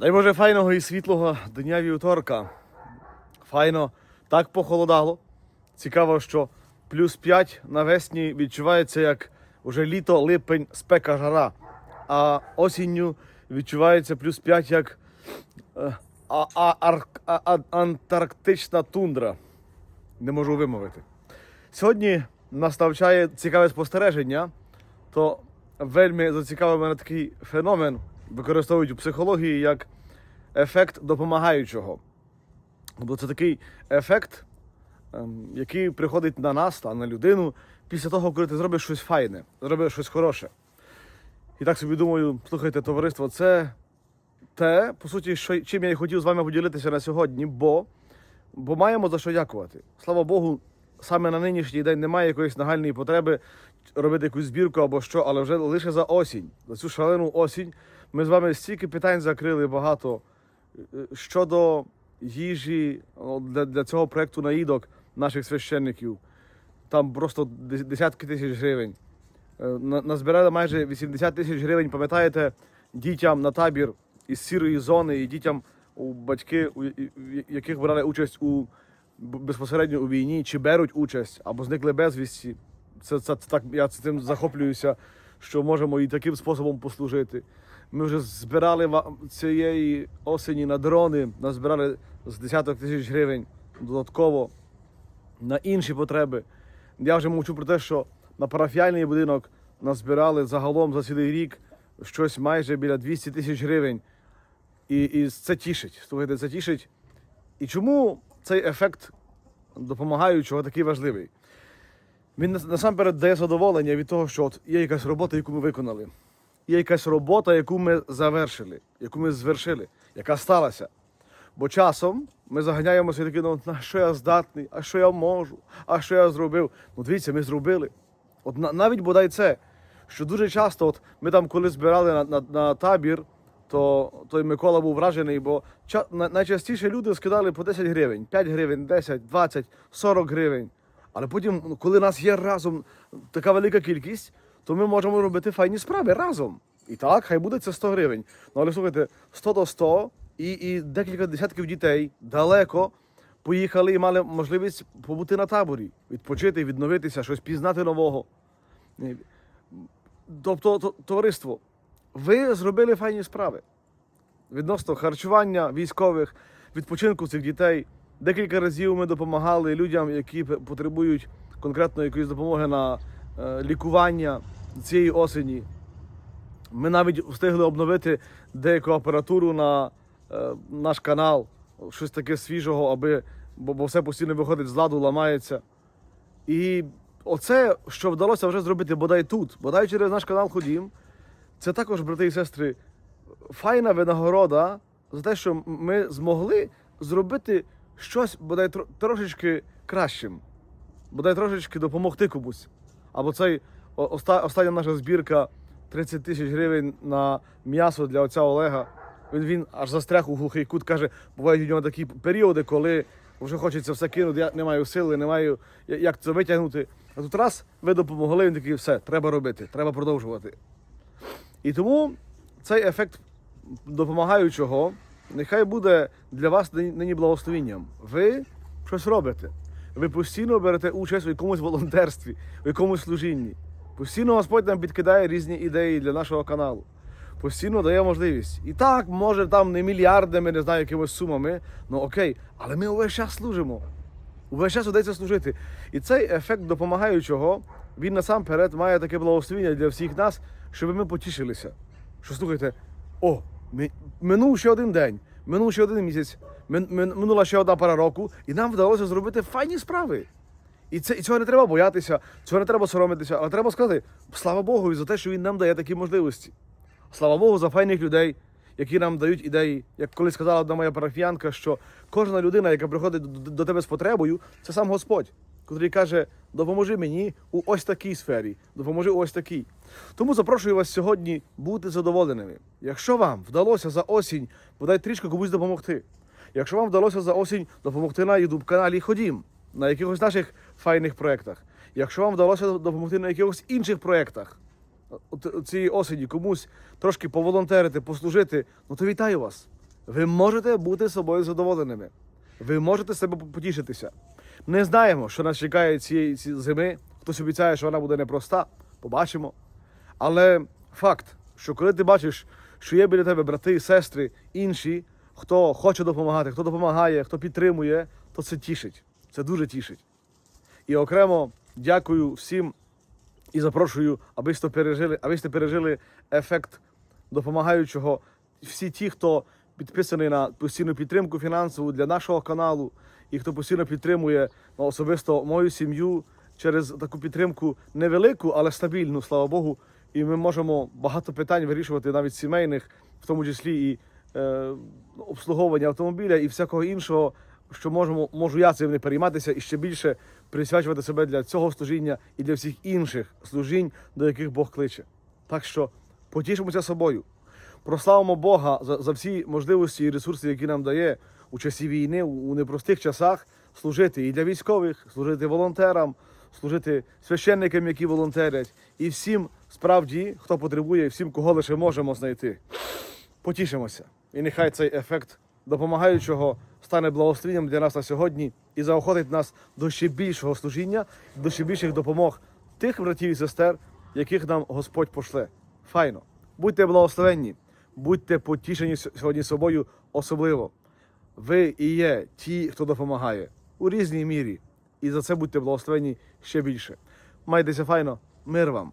же файного і світлого дня вівторка. Файно так похолодало. Цікаво, що плюс 5 навесні відчувається як уже літо, липень, спека жара. А осінню відчувається плюс 5 як е, а, а, ар- а, а, антарктична тундра. Не можу вимовити. Сьогодні нас навчає цікаве спостереження, то вельми зацікавив мене такий феномен, використовують у психології як ефект допомагаючого. Тобто це такий ефект, ем, який приходить на нас та на людину після того, коли ти зробиш щось файне, зробиш щось хороше. І так собі думаю, слухайте, товариство, це те, по суті, що, чим я і хотів з вами поділитися на сьогодні, бо, бо маємо за що дякувати. Слава Богу, саме на нинішній день немає якоїсь нагальної потреби робити якусь збірку або що, але вже лише за осінь, за цю шалену осінь, ми з вами стільки питань закрили багато е, щодо їжі для, для цього проєкту наїдок наших священників. Там просто десятки тисяч гривень. Е, Назбирали майже 80 тисяч гривень, пам'ятаєте, дітям на табір із сірої зони і дітям, у батьки, у яких брали участь у безпосередньо у війні, чи беруть участь або зникли безвісті. Це, це, це так я цим захоплююся, що можемо і таким способом послужити. Ми вже збирали цієї осені на дрони, назбирали з десяток тисяч гривень додатково на інші потреби. Я вже мовчу про те, що на парафіальний будинок назбирали загалом за цілий рік щось майже біля 200 тисяч гривень. І, і це тішить. Слухайте, це тішить. І чому цей ефект допомагаючого такий важливий? Він насамперед дає задоволення від того, що от є якась робота, яку ми виконали. Є якась робота, яку ми завершили, яку ми звершили, яка сталася. Бо часом ми заганяємося і такі, ну на що я здатний, а що я можу, а що я зробив. Ну дивіться, ми зробили. От навіть бодай це, що дуже часто, от ми там коли збирали на, на, на табір, то той Микола був вражений, бо ча, на- найчастіше люди скидали по 10 гривень, 5 гривень, 10, 20, 40 гривень. Але потім, ну, коли нас є разом така велика кількість, то ми можемо робити файні справи разом. І так, хай буде це 100 гривень. Ну але слухайте, 100 до 100 і, і декілька десятків дітей далеко поїхали і мали можливість побути на таборі, відпочити, відновитися, щось пізнати нового. Тобто, то- товариство, ви зробили файні справи відносно харчування військових, відпочинку цих дітей. Декілька разів ми допомагали людям, які потребують конкретно якоїсь допомоги на е, лікування цієї осені. Ми навіть встигли обновити деяку апаратуру на е, наш канал, щось таке свіжого, аби, бо, бо все постійно виходить з ладу, ламається. І оце, що вдалося вже зробити бодай тут, бодай через наш канал Ходім, це також, брати і сестри, файна винагорода за те, що ми змогли зробити щось бодай трошечки кращим, бодай трошечки допомогти комусь. Або цей оста- остання наша збірка 30 тисяч гривень на м'ясо для отця Олега. Він, він аж застряг у глухий кут, каже, бувають у нього такі періоди, коли вже хочеться все кинути, я не маю сили, не маю як це витягнути. А тут раз ви допомогли, він такий, все, треба робити, треба продовжувати. І тому цей ефект допомагаючого нехай буде для вас нині благословенням. Ви щось робите. Ви постійно берете участь у якомусь волонтерстві, у якомусь служінні. Постійно Господь нам підкидає різні ідеї для нашого каналу. Постійно дає можливість. І так, може, там не мільярдами, не знаю, якимись сумами, ну окей, але ми увесь час служимо. Увесь час удається служити. І цей ефект допомагаючого, він насамперед має таке благословення для всіх нас, щоб ми потішилися. Що слухайте, о, ми- минув ще один день, минув ще один місяць, минула ще одна пара року, і нам вдалося зробити файні справи. І, це, і цього не треба боятися, цього не треба соромитися, але треба сказати слава Богу і за те, що він нам дає такі можливості. Слава Богу за файних людей, які нам дають ідеї. Як колись сказала одна моя парафіянка, що кожна людина, яка приходить до, до тебе з потребою, це сам Господь, який каже: допоможи мені у ось такій сфері, допоможи у ось такій. Тому запрошую вас сьогодні бути задоволеними. Якщо вам вдалося за осінь бодай трішки комусь допомогти, якщо вам вдалося за осінь допомогти на youtube каналі Ходім, на якихось наших файних проєктах, якщо вам вдалося допомогти на якихось інших проєктах, цієї осені комусь трошки поволонтерити, послужити, ну то вітаю вас. Ви можете бути собою задоволеними. Ви можете себе потішитися. Не знаємо, що нас чекає цієї ці зими. Хтось обіцяє, що вона буде непроста. Побачимо. Але факт, що коли ти бачиш, що є біля тебе брати сестри інші, хто хоче допомагати, хто допомагає, хто підтримує, то це тішить. Це дуже тішить. І окремо дякую всім і запрошую, аби сте пережили, аби сте пережили ефект допомагаючого. Всі ті, хто підписаний на постійну підтримку фінансову для нашого каналу, і хто постійно підтримує ну, особисто мою сім'ю через таку підтримку невелику, але стабільну, слава Богу. І ми можемо багато питань вирішувати навіть сімейних, в тому числі і обслуговування автомобіля і всякого іншого, що можемо, можу я цим не перейматися і ще більше присвячувати себе для цього служіння і для всіх інших служінь, до яких Бог кличе. Так що потішимося собою, прославимо Бога за, за всі можливості і ресурси, які нам дає у часі війни, у, у непростих часах служити і для військових, служити волонтерам, служити священникам, які волонтерять, і всім справді, хто потребує, і всім, кого лише можемо знайти. Потішимося. І нехай цей ефект допомагаючого стане благословенням для нас на сьогодні і заохотить нас до ще більшого служіння, до ще більших допомог тих братів і сестер, яких нам Господь пошле. Файно. Будьте благословенні, будьте потішені сьогодні собою особливо. Ви і є ті, хто допомагає у різній мірі. І за це будьте благословені ще більше. Майтеся файно, мир вам!